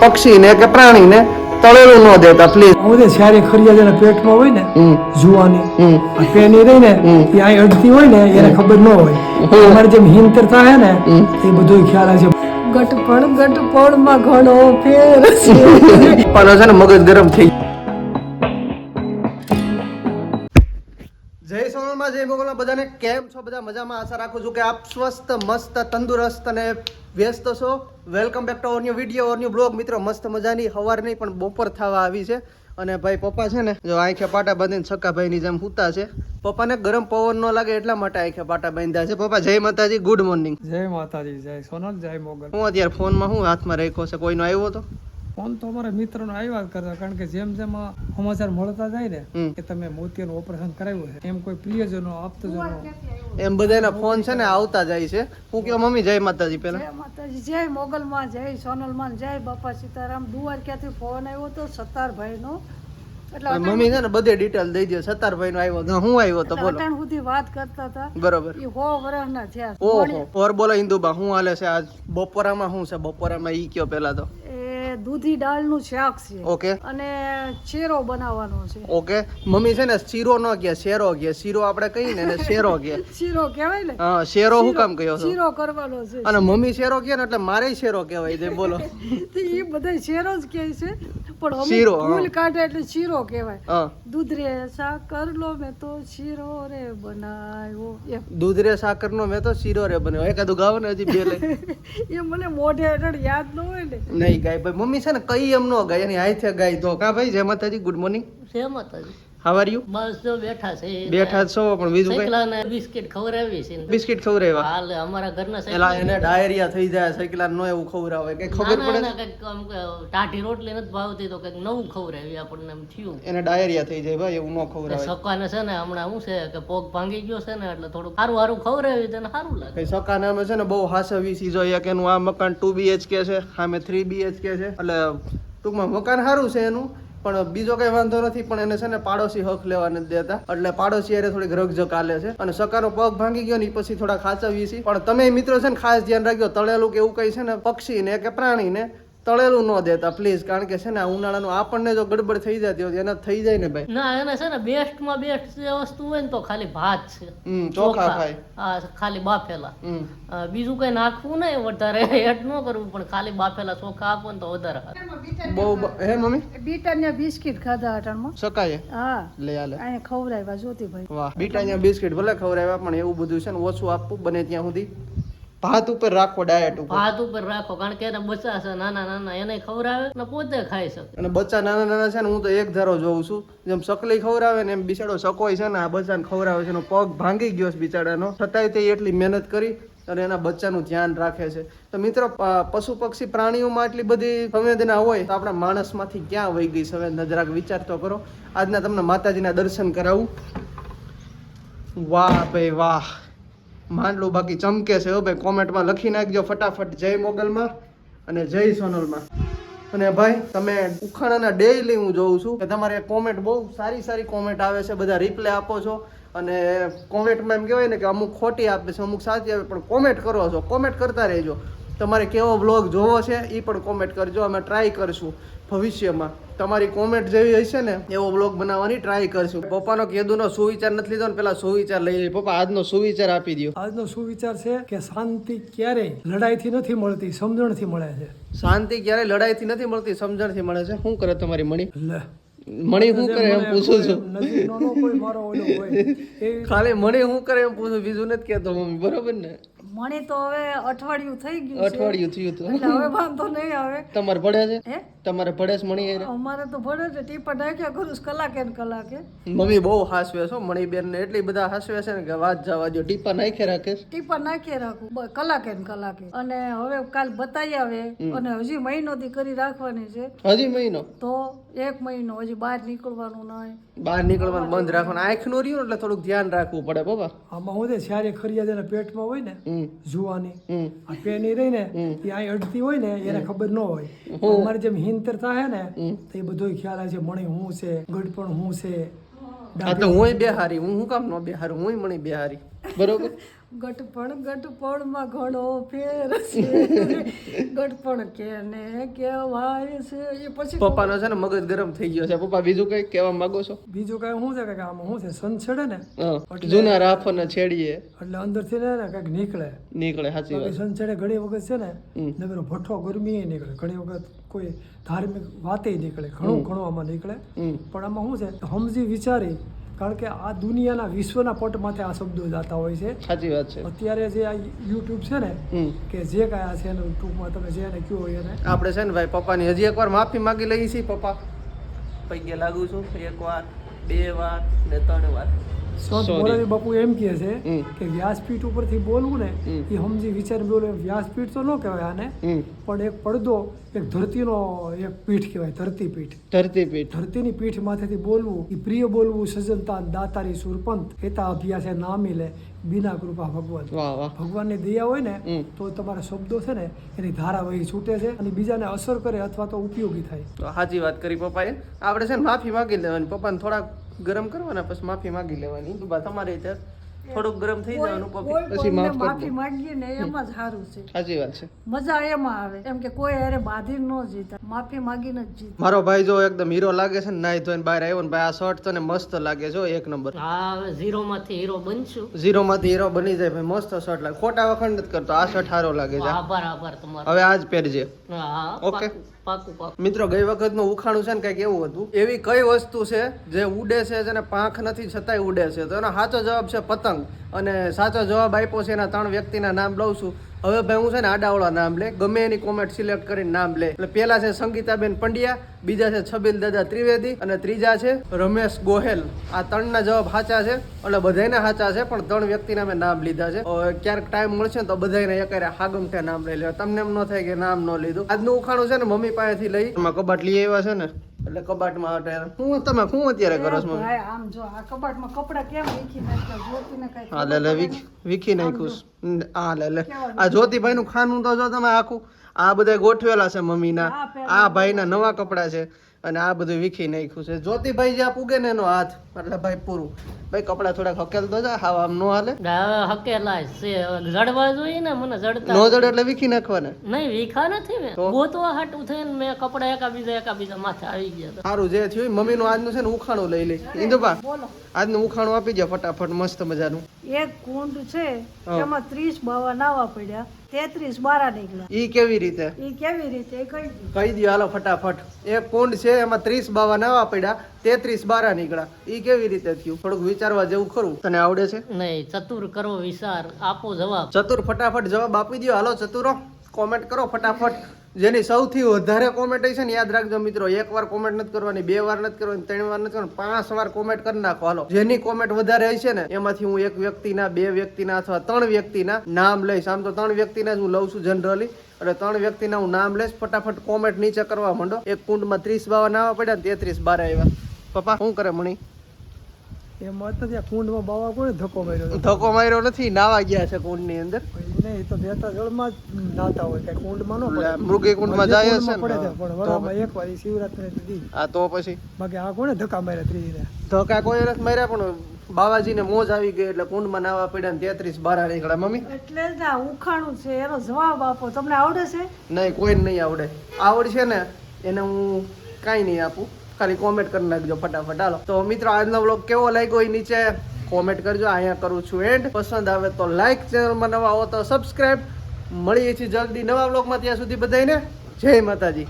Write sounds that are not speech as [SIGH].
પક્ષીને કે પ્રાણીને તળેલું ન દેતા પ્લીઝ હું તે જ્યારે ખરિયા જેના પેટમાં હોય ને જુવાની આ પેની રહી ને એ અહીં અડતી હોય ને એને ખબર ન હોય. અમારે જેમ હિંતર થાય ને એ બધું ખ્યાલ આવે છે. ગટપણ ગટપણમાં ઘણો ફેર છે. [LAUGHS] પણ છે ને મગજ ગરમ થઈ જય મોગલમાં બધાને કેમ છો? બધા મજામાં? આશા રાખું છું કે આપ સ્વસ્થ મસ્ત તંદુરસ્ત અને વ્યસ્ત છો. Welcome back to our new video our new blog મિત્રો મસ્ત મજાની હવાર નહીં પણ બપોર થવા આવી છે. અને ભાઈ પપ્પા છે ને જો આંખે પાટા બાંધીને છક્કાભાઈની જેમ સૂતા છે. પપ્પાને ગરમ પવન ન લાગે એટલા માટે આંખે પાટા બાંધ્યા છે. પપ્પા જય માતાજી ગુડ મોર્નિંગ જય માતાજી જય સોનલ જય મોગલ. હું અત્યારે ફોનમાં હું હાથમાં રાખ્યો છે? કોઈનો આવ્યો હતો ફોન તો અમારા મિત્રનો આવ્યા કરતા કારણ કે જેમ જેમ સમાચાર મળતા જાય ને કે તમે મોતિયાનું ઓપરેશન કરાવ્યું છે એમ કોઈ પ્રિયજનો આપતજનો એમ બધાના ફોન છે ને આવતા જાય છે. હું કે મમ્મી જય માતાજી પેલા જય માતાજી જય મોગલમાં જય સોનલમાં જય બાપા સીતારામ. દુવાર ક્યાંથી ફોન આવ્યો તો સત્તારભાઈનો. એટલે મમ્મી છે ને બધે ડિટેલ દઈ દે સત્તારભાઈ નો આવ્યો તો હું આવ્યો તો બોલો. અટાણ સુધી વાત કરતા હતા. બરોબર. ઈ હો વર્ષના થયા. ઓહો ઓર બોલો ઇન્દુબા હું હાલે છે આજ? બપોરામાં હું છે? બપોરામાં ઈ કયો પેલા તો? દૂધી દાળનું શાક છે. ઓકે. અને શેરો બનાવવાનો છે. ઓકે. મમ્મી છે ને શીરો નો કે શેરો કે શીરો આપણે કહીએ ને શેરો કે [LAUGHS] શીરો કહેવાય ને? હા શેરો હું કામ કયો છો? શીરો કરવાનો છે. અને મમ્મી શેરો કે ને એટલે મારે શેરો કહેવાય છે બોલો. [LAUGHS] તો એ બધા શેરો જ કહે છે. પણ શીરો, ફૂલ કાઢે એટલે શીરો કહેવાય. દૂધ રે સાકર લો મેં તો શીરો રે બનાવ્યો. એમ. દૂધ રે સાકર નો મેં તો શીરો રે બન્યો એકાદું ગાવ ને હજી બે લઈ. [LAUGHS] એ મને મોઢે હેઠળ યાદ ન હોય ને. નહીં ગાય. ભાઈ મમ્મી છે ને કઈ એમ નો ગાય. એની હાથે ગાય તો કા ભાઈ જય માતાજી ગુડ મોર્નિંગ છે માતાજી હાવ આર યુ બસ જો બેઠા છે. બેઠા છો પણ બીજું કઈ? સૈકલાને બિસ્કિટ ખવરાવી છે. બિસ્કિટ ખવરાવ્યા હાલ અમારા ઘરના સૈકલા એને ડાયરિયા થઈ જાય સાયકલા નો એવું ખવરાવે કે ખબર પડે? ના, કંઈક આમ ટાઢી રોટલી નથી ભાવતી તો કંઈક નવું ખવરાવી આપણને એમ થયું. એને ડાયરિયા થઈ જાય ભાઈ એવું નો ખવરાવે સકાને છે ને હમણાં શું છે કે પોગ ભાંગી ગયો છે ને એટલે થોડું સારું સારું ખવડાવી તેને સારું લાગે. કઈ સકાને અમે છે ને બહુ હાસવી સીજો એક એનું આ મકાન ટુ બીએચકે છે સામે થ્રી બીએચકે છે એટલે ટૂંકમાં મકાન સારું છે એનું. પણ બીજો કઈ વાંધો નથી, પણ એને છે ને પાડોશી હક લેવા નથી દેતા. એટલે પાડોશી અરે થોડીક રગજગ આલે છે. અને સકાનો પગ ભાંગી ગયો ને પછી થોડા ખાચવીએ છીએ. પણ તમે મિત્રો છે ને ખાસ ધ્યાન રાખજો, તળેલું કે એવું કઈ છે ને પક્ષીને કે પ્રાણીને તળેલું ન દેતા પ્લીઝ કારણ કે છે ને આ ઉનાળાનું આપણને જો ગડબડ થઈ જતી હોય એના થઈ જાય ને ભાઈ. ના એને છે ને બેસ્ટમાં બેસ્ટ જે વસ્તુ હોય ને તો ખાલી ભાત છે. હમ ચોખા ખાય હા ખાલી બાફેલા. હમ. બીજું કઈ નાખવું નહીં વધારે એડ ન કરવું પણ ખાલી બાફેલા ચોખા આપો ને તો વધારે. બહુ હે મમ્મી? બીટાના બિસ્કિટ ખાધા અટણમાં. સકાય હા. લે આલે અહીંયા ખવડાવ્યા ભાઈ. વાહ. બીટા બિસ્કિટ ભલે ખવડાવ્યા પણ એવું બધું છે ને ઓછું આપવું બને ત્યાં સુધી. ભાત ઉપર રાખો ડાયટ ઉપર. ભાત ઉપર રાખો કારણ કે એના બચ્ચા છે નાના નાના એને ખવડાવે ને પોતે ખાઈ શકે. અને બચ્ચા નાના નાના છે ને હું તો એક ધારો જોઉં છું જેમ સકલી ખવડાવે ને એમ બિચારો સકોય છે ને આ બચ્ચાને ખવડાવે છે એનો પગ ભાંગી ગયો છે બિચારાનો. છતાંય તે એટલી મહેનત કરી અને એના બચ્ચાનું ધ્યાન રાખે છે. તો મિત્રો પશુ પક્ષી પ્રાણીઓમાં એટલી બધી સંવેદના હોય તો આપણા માણસમાંથી ક્યાં વહી ગઈ સંવેદના? જરાક વિચાર તો કરો. આજના તમને માતાજીના દર્શન કરાવું. વાહ ભાઈ વાહ. માંડલું બાકી ચમકે છે હો ભાઈ, કોમેન્ટમાં લખી નાખજો ફટાફટ, જય મોગલમાં અને જય સોનલમાં. અને ભાઈ, તમે ઉખાણાના ડેઈલી હું જોઉં છું કે તમારે કોમેન્ટ બહુ સારી સારી કોમેન્ટ આવે છે, બધા રિપ્લે આપો છો. અને કોમેન્ટમાં એમ કહેવાય ને કે અમુક ખોટી આપે છે, અમુક સાચી આપે પણ કોમેન્ટ કરો છો કોમેન્ટ કરતા રહેજો. તમારે કેવો બ્લોગ જોવો છે એ પણ કોમેન્ટ કરજો. અમે ટ્રાય કરશું ભવિષ્યમાં. તમારી કોમેન્ટ જેવી હશે ને એવો બ્લોગ બનાવવાની ટ્રાય કરશું. પપ્પાનો કેદુનો સુવિચાર નથી લીધો ને પેલા સુવિચાર લઈ લઈએ પપ્પા આજનો સુવિચાર આપી દો આજનો સુવિચાર છે કે શાંતિ ક્યારેય લડાઈથી નથી મળતી સમજણથી મળે છે. શાંતિ ક્યારે લડાઈથી નથી મળતી સમજણથી મળે છે. શું કરે તમારી મણી? મણી શું કરે એમ પૂછું છું. ખાલી મણી શું કરે એમ પૂછું. બીજું નથી કેતો મમ્મી. બરોબર ને? મણી તો હવે અઠવાડિયું થઈ ગયું અઠવાડિયું થયું હતું એટલે હવે વાંધો નહીં આવે. તમારે પડે છે? તમારે પડે છે મણી અમારે તો ભણે છે. ટીપા નાખ્યા કરું છું કલાકે ને કલાકે. મમ્મી બહુ હાસવે છો મણીબેન ને એટલી બધા હાસવે છે ને કે વાત જવા દો ટીપા નાખે રાખે ટીપા નાખે રાખું. કલાકે ને કલાકે. અને હવે કાલ બતાવી આવે અને હજી મહિનો થી કરી રાખવાની છે. હજી મહિનો? તો એક મહિનો હજી બહાર નીકળવાનું નહીં. બહાર નીકળવાનું બંધ રાખવાનું. આંખનું રહ્યું ને એટલે થોડુંક ધ્યાન રાખવું પડે બાબા આમાં હું છે જ્યારે ખરિયા જેના પેટમાં હોય ને હમ. જુવાની. આ પેની રહી ને એ અહીં અડતી હોય ને એને ખબર ન હોય. અમારે જેમ હિંતર થાય ને તો એ બધો ખ્યાલ આવે છે મણી હું છે ગઢપણ હું છે. હું બેહારી હું શું કામ નો બેહારું હું મણી બેહારી. બરોબર. ગટપણ ગટપણમાં ઘણો ફેર છે. ગટપણ કેને કહેવાય છે. એ પછી પપ્પાનો છે ને મગજ ગરમ થઈ ગયો છે. પપ્પા બીજું કઈ કહેવા માંગો છો? બીજું કઈ શું છે કે આમાં શું છે સન ચડે ને. જૂના રાફોને છેડીએ. એટલે અંદરથી ને ને કંઈક નીકળે. નીકળે સાચી વાત. સંચડે ઘણી વખત છે ને નગરો ભઠ્ઠો ગરમી નીકળે. ઘણી વખત કોઈ ધાર્મિક વાતે નીકળે. ઘણું ઘણું આમાં નીકળે. પણ આમાં શું છે સમજી વિચારી કારણ કે આ દુનિયાના વિશ્વના પટ માથે આ શબ્દો જાતા હોય છે. સાચી વાત છે. અત્યારે જે આ યુટ્યુબ છે ને કે જે કાંઈ આ છે એનું ટૂંકમાં તમે જેને કયો હોય એને. આપણે છે ને ભાઈ પપ્પાની હજી એકવાર માફી માંગી લઈએ છીએ પપ્પા. પૈકે લાગુ છું એક વાર બે વાર ને ત્રણ વાર. મોરારી બાપુ એમ કહે છે. કે વ્યાસપીઠ ઉપરથી બોલવું ને. એ સમજી વિચાર બોલે વ્યાસપીઠ તો ન કહેવાય આને પણ એક પડદો એક ધરતીનો એક પીઠ કહેવાય ધરતી પીઠ ધરતીપીઠ. ધરતીની પીઠ માથેથી બોલવું એ પ્રિય બોલવું સજનતા દાતારી સુરપંત એતા અભ્યાસે નામી લે બિના કૃપા ભગવાન. ભગવાનની દયા હોય ને તો તમારા શબ્દો છે ને એની ધારા વહી છૂટે છે અને બીજાને અસર કરે અથવા તો ઉપયોગી થાય. તો સાચી વાત કરી પપ્પાએ. આપણે છે ને માફી માગી લેવાની. પપ્પાને થોડાક ગરમ કરવાના પછી માફી માંગી લેવાની. બા તમારે ત્યાં થોડુંક ગરમ થઈ જવાનું પછી માફ માફી માંગીએ ને એમાં જ સારું છે. સાચી વાત છે. મજા એમાં આવે. એમ કે કોઈ અરે બાધી ન જીતા. માફી માંગીને જ જીત. મારો ભાઈ જો એકદમ હીરો લાગે છે ને નાઈ ધોઈને બહાર આવ્યો ને ભાઈ આ શર્ટ તને મસ્ત લાગે છે એક નંબર. હા ઝીરો માંથી હીરો બનશું. ઝીરો માંથી હીરો બની જાય ભાઈ મસ્ત શર્ટ લાગે. ખોટા વખંડ નથી કરતો આ શર્ટ સારો લાગે છે. આભાર આભાર તમારો. હવે આજ પહેરજે. હા Okay. મિત્રો, ગઈ વખતનું ઉખાણું છે ને કંઈક એવું હતું. એવી કઈ વસ્તુ છે જે ઉડે છે જેને પાંખ નથી છતાંય ઉડે છે? તો એનો સાચો જવાબ છે પતંગ. અને સાચો જવાબ આપ્યો છે એના ત્રણ વ્યક્તિના નામ લઉં છું. હવે ભાઈ, હું છે ને આડાવડા નામ લે. ગમે એની કોમેન્ટ સિલેક્ટ કરીને નામ લે. એટલે પેલા છે સંગીતાબેન પંડ્યા, બીજા છે છબીલ દાદા ત્રિવેદી, અને ત્રીજા છે રમેશ ગોહેલ. આ ત્રણના જવાબ સાચા છે એટલે બધાના સાચા છે, પણ ત્રણ વ્યક્તિના મેં નામ લીધા છે. ક્યારેક ટાઈમ મળશે ને તો બધાને એકારે હાગમઠે નામ લઈ લેવા. તમને એમ ન થાય કે નામ ન લીધું. આજનું ઉખાણું છે ને મમ્મી પાસેથી લઈ. કબાટ લઈ આવ્યા છે ને. એટલે કબાટમાં અત્યારે હું તમે શું અત્યારે કરો છો આમ જો આ કબાટમાં કપડા કેમ વીખી નાખ્યા? જોતીને કઈ હા લે લે વીખી નાખ્યું. હા લે લે. આ જ્યોતિભાઈ નું ખાનું તો જો તમે આખું આ બધા ગોઠવેલા છે મમ્મીના. આ પહેલા આ ભાઈના નવા કપડા છે. અને આ બધું વીખી નાખ્યું છે. જ્યોતિભાઈ જ્યાં પૂગે ને એનો હાથ એટલે ભાઈ પૂરું. ભાઈ કપડા થોડાક હકેલ તો જા હાવ આમ નો હાલે. હકેલા છે જડવા જોઈએ ને મને જડતા નો જડે એટલે વીખી નાખવાના. નહીં વીખા નથી મેં? ગોતવા હાટું થઈને મેં કપડા એકાબીજા એકાબીજા માથે આવી ગયા સારું જે થયું મમ્મી નું આજનું છે ને ઉખાણું લઈ લઈ ઇન્દુબા આજનું ઉખાણું આપી દે ફટાફટ મસ્ત મજાનું. એક કુંડ છે એમાં ત્રીસ બાવા નાવા પડ્યા તેત્રીસ બારા નીકળ્યા. ઈ કેવી રીતે? ઈ કેવી રીતે? કહી દો. હાલો ફટાફટ. એક કુંડ છે એમાં ત્રીસ બાવા નાવા પડ્યા તેત્રીસ બારા નીકળ્યા. ઈ કેવી રીતે થયું? થોડુંક વિચારવા જેવું ખરું. તને આવડે છે? નહીં ચતુર કરો વિચાર આપો જવાબ. ચતુર ફટાફટ જવાબ આપી દો હાલો ચતુરો કોમેન્ટ કરો ફટાફટ. જેની સૌથી વધારે કોમેન્ટ છે ને, યાદ રાખજો મિત્રો એક વાર કોમેન્ટ નથી કરવાની, બે વાર નથી કરવાની, ત્રણ વાર નથી કરવાની, પાંચ વાર કોમેન્ટ કરી નાખો. હાલો, જેની કોમેન્ટ વધારે હશે ને, એમાંથી હું એક વ્યક્તિના, બે વ્યક્તિના અથવા ત્રણ વ્યક્તિના નામ લઈશ. આમ તો ત્રણ વ્યક્તિના જ હું લઉં છું જનરલી એટલે ત્રણ વ્યક્તિના હું નામ લઈશ, ફટાફટ કોમેન્ટ નીચે કરવા માંડો. એક કુંડમાં ત્રીસ બાવા નાવા પડ્યા ને, તેત્રીસ બાર આવ્યા. પપ્પા, શું કરે મણી? એમ નથી આ કુંડમાં બાવા કોને ધક્કો માર્યો? ધક્કો માર્યો નથી નાવા ગયા છે કુંડની અંદર. નહીં તો બેતા જળમાં જ નાતા હોય કઈ કુંડમાં ન પડે. મૃગી કુંડમાં જાય છે પડે ને છે, પણ વરામાં એક વાર શિવરાત્રી દીધી આ તો પછી? બાકી આ કોને ધક્કા માર્યા ત્રીજીને? ધક્કા કોઈ નથી માર્યા પણ બાવાજીને મોજ આવી ગઈ એટલે કુંડમાં નાવા પડ્યા ને તેત્રીસ બારા નીકળ્યા. મમ્મી? એટલે જ ઉખાણું છે એનો જવાબ આપો. તમને આવડે છે? નહીં કોઈ નહીં આવડે. આવડશે ને એને હું કાંઈ નહીં આપું. ખાલી કોમેન્ટ કરી નાખજો ફટાફટ. હાલો. તો મિત્રો, આજનો વ્લોગ કેવો લાગ્યો એ નીચે કોમેન્ટ કરજો, અહીંયા કરું છું એન્ડ પસંદ આવે તો લાઈક ચેનલમાં નવા હો તો સબસ્ક્રાઈબ મળીએ છીએ જલ્દી નવા વ્લોગમાં ત્યાં સુધી બધાને જય માતાજી.